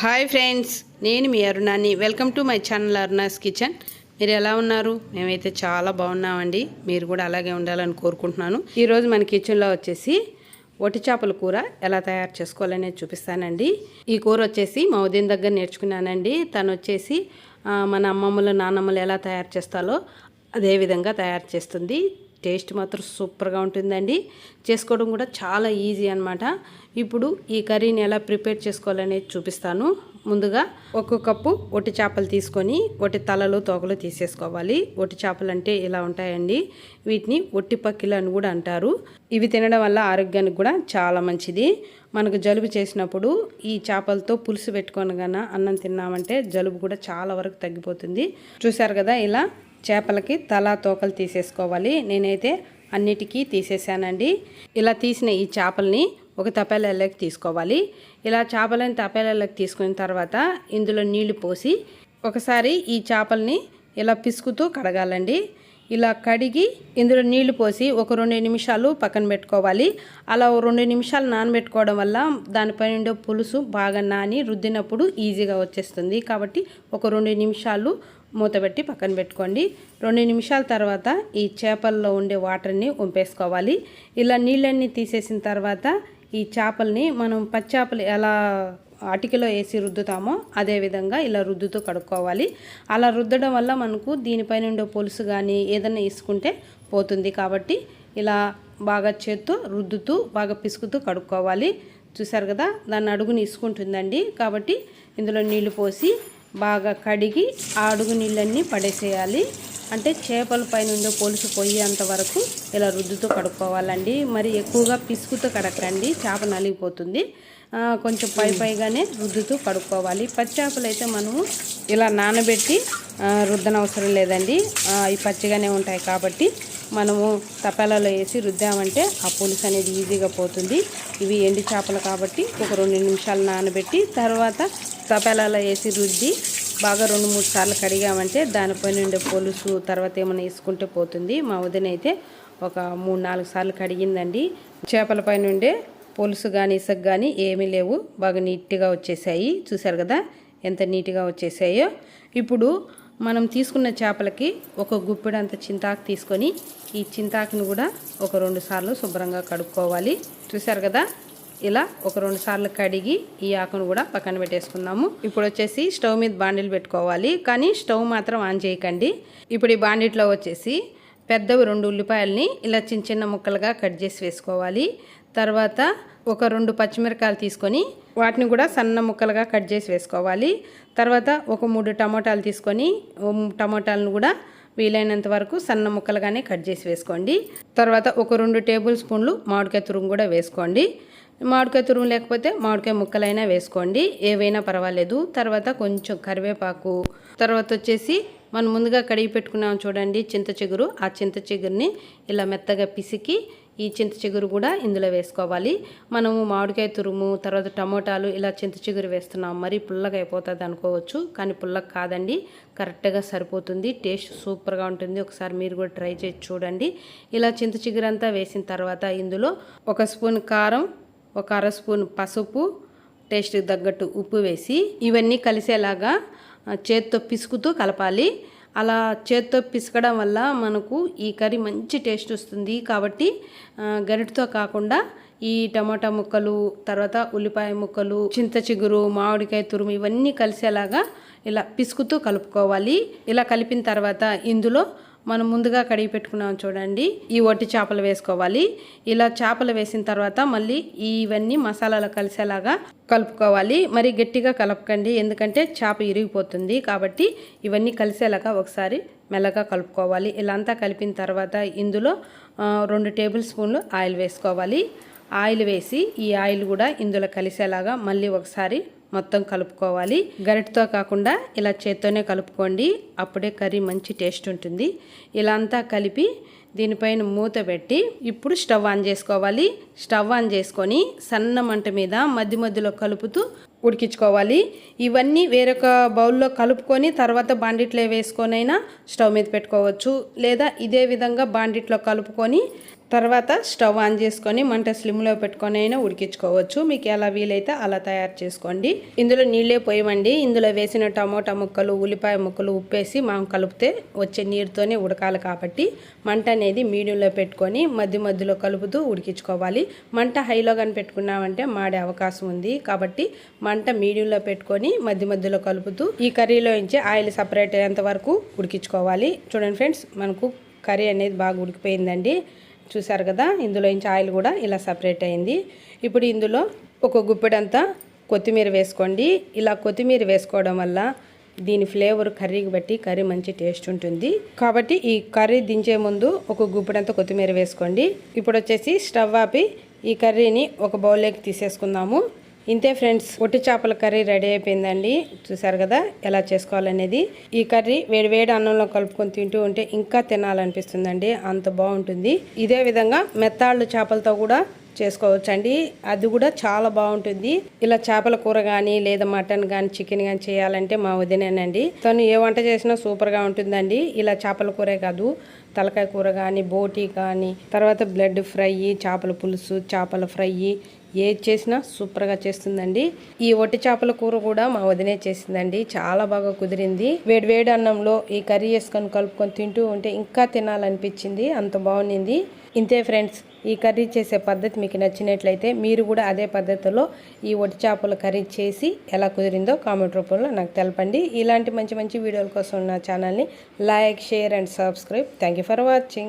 Hi friends నేను మీ అరుణాని. Welcome to my channel Aruna's kitchen. మీరు ఎలా ఉన్నారు? మేమైతే చాలా బాగున్నామండి. మీరు కూడా అలాగే ఉండాలని కోరుకుంటున్నాను. ఈరోజు మన కిచెన్లో వచ్చేసి ఒటి చేపల కూర ఎలా తయారు చేసుకోవాలనేది చూపిస్తానండి. ఈ కూర వచ్చేసి మా ఉదయం దగ్గర నేర్చుకున్నానండి. తను వచ్చేసి మన అమ్మమ్మలు నాన్నమ్మలు ఎలా తయారు చేస్తాలో అదే విధంగా తయారు చేస్తుంది. టేస్ట్ మాత్రం సూపర్గా ఉంటుందండి. చేసుకోవడం కూడా చాలా ఈజీ అనమాట ఇప్పుడు ఈ కర్రీని ఎలా ప్రిపేర్ చేసుకోవాలనేది చూపిస్తాను. ముందుగా ఒక కప్పు ఒట్టి చేపలు తీసుకొని ఒట్టి తలలు తోకలు తీసేసుకోవాలి. ఒట్టి చేపలు అంటే ఇలా ఉంటాయండి. వీటిని ఒట్టి పక్కిలు అని కూడా అంటారు. ఇవి తినడం వల్ల ఆరోగ్యానికి కూడా చాలా మంచిది. మనకు జలుబు చేసినప్పుడు ఈ చేపలతో పులుసు పెట్టుకొని కన్నా అన్నం తిన్నామంటే జలుబు కూడా చాలా వరకు తగ్గిపోతుంది. చూసారు కదా ఇలా చేపలకి తల తోకలు తీసేసుకోవాలి. నేనైతే అన్నిటికీ తీసేసానండి. ఇలా తీసిన ఈ చేపల్ని ఒక తపేలలోకి తీసుకోవాలి. ఇలా చేపలని తపేలలోకి తీసుకున్న తర్వాత ఇందులో నీళ్ళు పోసి ఒకసారి ఈ చేపల్ని ఇలా పిసుకుతూ కడగాలండి. ఇలా కడిగి ఇందులో నీళ్ళు పోసి ఒక రెండు నిమిషాలు పక్కన పెట్టుకోవాలి. అలా రెండు నిమిషాలు నానబెట్టుకోవడం వల్ల దానిపైన ఉండే పులుసు బాగా నాని రుద్దినప్పుడు ఈజీగా వచ్చేస్తుంది. కాబట్టి ఒక రెండు నిమిషాలు మూతబెట్టి పక్కన పెట్టుకోండి. రెండు నిమిషాల తర్వాత ఈ చేపల్లో ఉండే వాటర్ని వంపేసుకోవాలి ఇలా నీళ్ళన్నీ తీసేసిన తర్వాత ఈ చేపల్ని మనం పచ్చాపలు ఎలా అటికలో వేసి రుద్దుతామో అదేవిధంగా ఇలా రుద్దుతూ కడుక్కోవాలి. అలా రుద్దడం వల్ల మనకు దీనిపైన ఉండే పులుసు కానీ ఏదైనా వేసుకుంటే పోతుంది కాబట్టి ఇలా బాగా చేత్తో రుద్దుతూ బాగా పిసుకుతూ కడుక్కోవాలి. చూసారు కదా? దాన్ని అడుగుని ఇసుకుంటుందండి కాబట్టి ఇందులో నీళ్ళు పోసి బాగా కడిగి ఆ అడుగు నీళ్ళన్నీ పడేసేయాలి. అంటే చేపల పైన పొలుసు పోయేంత వరకు ఇలా రుద్దుతూ కడుక్కోవాలండి. మరి ఎక్కువగా పిసుకుతూ కడకండి. చేప నలిగిపోతుంది. కొంచెం పై పైగానే రుద్దుతూ కడుక్కోవాలి. పచ్చి చేపలు అయితే మనము ఇలా నానబెట్టి రుద్దనవసరం లేదండి. అవి పచ్చిగానే ఉంటాయి కాబట్టి మనము తపాలలో వేసి రుద్దామంటే ఆ పులుసు అనేది ఈజీగా పోతుంది. ఇవి ఎండి చేపలు కాబట్టి ఒక రెండు నిమిషాలు నానబెట్టి తర్వాత తపాలలో వేసి రుద్ది బాగా రెండు మూడు సార్లు కడిగామంటే దానిపైన ఉండే పొలుసు తర్వాత ఏమైనా వేసుకుంటే పోతుంది. మా వదిన అయితే ఒక మూడు నాలుగు సార్లు కడిగిందండి. చేపల పైన ఉండే పొలుసు కానీ ఇసుక కానీ ఏమీ లేవు. బాగా నీట్గా వచ్చేసాయి. చూసారు కదా ఎంత నీట్గా వచ్చేసాయో. ఇప్పుడు మనం తీసుకున్న చేపలకి ఒక గుప్పెడంత చింతాకు తీసుకొని ఈ చింతాకుని కూడా ఒక రెండు సార్లు శుభ్రంగా కడుక్కోవాలి. చూసారు కదా? ఇలా ఒక రెండు సార్లు కడిగి ఈ ఆకును కూడా పక్కన పెట్టేసుకుందాము. ఇప్పుడు వచ్చేసి స్టవ్ మీద బాండిల్ పెట్టుకోవాలి. కానీ స్టవ్ మాత్రం ఆన్ చేయకండి. ఇప్పుడు ఈ బాండిట్లో వచ్చేసి పెద్దవి రెండు ఉల్లిపాయల్ని ఇలా చిన్న చిన్న ముక్కలుగా కట్ చేసి వేసుకోవాలి. తర్వాత ఒక రెండు పచ్చిమిరకాయలు తీసుకొని వాటిని కూడా సన్న ముక్కలుగా కట్ చేసి వేసుకోవాలి. తర్వాత ఒక మూడు టమోటాలు తీసుకొని టమోటాలను కూడా వీలైనంత వరకు సన్న ముక్కలుగానే కట్ చేసి వేసుకోండి. తర్వాత ఒక రెండు టేబుల్ స్పూన్లు మామిడికాయ తురుము కూడా వేసుకోండి. మామిడికాయ తురుము లేకపోతే మామిడికాయ ముక్కలైనా వేసుకోండి. ఏవైనా పర్వాలేదు. తర్వాత కొంచెం కరివేపాకు. తర్వాత వచ్చేసి మనం ముందుగా కడిగి పెట్టుకున్నాం చూడండి చింత చిగురు. ఆ చింత చిగురుని ఇలా మెత్తగా పిసికి ఈ చింత చిగురు కూడా ఇందులో వేసుకోవాలి. మనము మామిడికాయ తురుము తర్వాత టమోటాలు ఇలా చింత చిగురు వేస్తున్నాం. మరి పుల్లగా అయిపోతుంది అనుకోవచ్చు కానీ పుల్లగా కాదండి. కరెక్ట్గా సరిపోతుంది. టేస్ట్ సూపర్గా ఉంటుంది. ఒకసారి మీరు కూడా ట్రై చేసి చూడండి. ఇలా చింత చిగురు అంతా వేసిన తర్వాత ఇందులో ఒక స్పూన్ కారం ఒక అర స్పూన్ పసుపు టేస్ట్కి తగ్గట్టు ఉప్పు వేసి ఇవన్నీ కలిసేలాగా చేత్తో పిసుకుతూ కలపాలి. అలా చేత్తో పిసకడం వల్ల మనకు ఈ కర్రీ మంచి టేస్ట్ వస్తుంది. కాబట్టి ఆ, గరిటతో కాకుండా ఈ టమాటా ముక్కలు తర్వాత ఉల్లిపాయ ముక్కలు చింత చిగురు మామిడికాయ తురుము ఇవన్నీ కలిసేలాగా ఇలా పిసుకుతూ కలుపుకోవాలి. ఇలా కలిపిన తర్వాత ఇందులో మనం ముందుగా కడిగి పెట్టుకున్నాం చూడండి. ఈ ఒట్టి చేపలు వేసుకోవాలి. ఇలా చేపలు వేసిన తర్వాత మళ్ళీ ఇవన్నీ మసాలాలు కలిసేలాగా కలుపుకోవాలి. మరి గట్టిగా కలపకండి. ఎందుకంటే చేప ఇరిగిపోతుంది కాబట్టి ఇవన్నీ కలిసేలాగా ఒకసారి మెల్లగా కలుపుకోవాలి. ఇలా అంతా కలిపిన తర్వాత ఇందులో రెండు టేబుల్ స్పూన్లు ఆయిల్ వేసుకోవాలి. ఆయిల్ వేసి ఈ ఆయిల్ కూడా ఇందులో కలిసేలాగా మళ్ళీ ఒకసారి మొత్తం కలుపుకోవాలి. గరిటతో కాకుండా ఇలా చేత్తోనే కలుపుకోండి. అప్పుడే కర్రీ మంచి టేస్ట్ ఉంటుంది. ఇలా అంతా కలిపి దీనిపైన మూత పెట్టి ఇప్పుడు స్టవ్ ఆన్ చేసుకోవాలి. స్టవ్ ఆన్ చేసుకొని సన్న మంట మీద మధ్య మధ్యలో కలుపుతూ ఉడికించుకోవాలి. ఇవన్నీ వేరొక బౌల్లో కలుపుకొని తర్వాత బాండిట్లో వేసుకొనైనా స్టవ్ మీద పెట్టుకోవచ్చు. లేదా ఇదే విధంగా బాండిట్లో కలుపుకొని తర్వాత స్టవ్ ఆన్ చేసుకొని మంట స్లిమ్లో పెట్టుకొని అయినా ఉడికించుకోవచ్చు. మీకు ఎలా వీలైతే అలా తయారు చేసుకోండి. ఇందులో నీళ్ళే పోయమండి. ఇందులో వేసిన టమోటా ముక్కలు ఉల్లిపాయ ముక్కలు ఉప్పేసి మనం కలిపితే వచ్చే నీరుతోనే ఉడకాలి కాబట్టి మంట అనేది మీడియంలో పెట్టుకొని మధ్య మధ్యలో కలుపుతూ ఉడికించుకోవాలి. మంట హైలో కానీ పెట్టుకున్నామంటే మాడే అవకాశం ఉంది. కాబట్టి మంట మీడియంలో పెట్టుకొని మధ్య మధ్యలో కలుపుతూ ఈ కర్రీలో నుంచి ఆయిల్ సపరేట్ అయ్యేంత వరకు ఉడికించుకోవాలి. చూడండి ఫ్రెండ్స్ మనకు కర్రీ అనేది బాగా ఉడికిపోయిందండి. చూసారు కదా? ఇందులో ఇంచి ఆయిల్ కూడా ఇలా సపరేట్ అయింది. ఇప్పుడు ఇందులో ఒక గుప్పెడంతా కొత్తిమీర వేసుకోండి. ఇలా కొత్తిమీర వేసుకోవడం వల్ల దీని ఫ్లేవర్ కర్రీకి బట్టి కర్రీ మంచి టేస్ట్ ఉంటుంది. కాబట్టి ఈ కర్రీ దించే ముందు ఒక గుప్పెడంతా కొత్తిమీర వేసుకోండి. ఇప్పుడు వచ్చేసి స్టవ్ ఆపి ఈ కర్రీని ఒక బౌల్లోకి తీసేసుకుందాము. ఇంతే ఫ్రెండ్స్ ఒట్టి చేపల కర్రీ రెడీ అయిపోయిందండి. చూసారు కదా ఎలా చేసుకోవాలనేది. ఈ కర్రీ వేడి వేడి అన్నంలో కలుపుకొని తింటూ ఉంటే ఇంకా తినాలనిపిస్తుందండి. అంత బాగుంటుంది. ఇదే విధంగా మెత్తాళ్ళు చేపలతో కూడా చేసుకోవచ్చండి. అది కూడా చాలా బాగుంటుంది. ఇలా చేపల కూర కానీ లేదా మటన్ కానీ చికెన్ కానీ చేయాలంటే మా వదినేనండి. తను ఏ వంట చేసినా సూపర్గా ఉంటుందండి. ఇలా చేపల కూరే కాదు తలకాయ కూర కానీ బోటీ కానీ తర్వాత బ్లడ్ ఫ్రై చేపల పులుసు చేపల ఫ్రై ఏది చేసినా సూపర్గా చేస్తుందండి. ఈ ఒట్టి చేపల కూర కూడా మా వదినే చేసిందండి. చాలా బాగా కుదిరింది. వేడి వేడి అన్నంలో ఈ కర్రీ వేసుకొని కలుపుకొని తింటూ ఉంటే ఇంకా తినాలనిపించింది. అంత బాగుంది ఇంతే ఫ్రెండ్స్ ఈ కర్రీ చేసే పద్ధతి మీకు నచ్చినట్లయితే మీరు కూడా అదే పద్ధతిలో ఈ ఒట్టి చేపల కర్రీ చేసి ఎలా కుదిరిందో కామెంట్ రూపంలో నాకు తెలపండి. ఇలాంటి మంచి మంచి వీడియోల కోసం నా ఛానల్ని like share and subscribe. Thank for watching.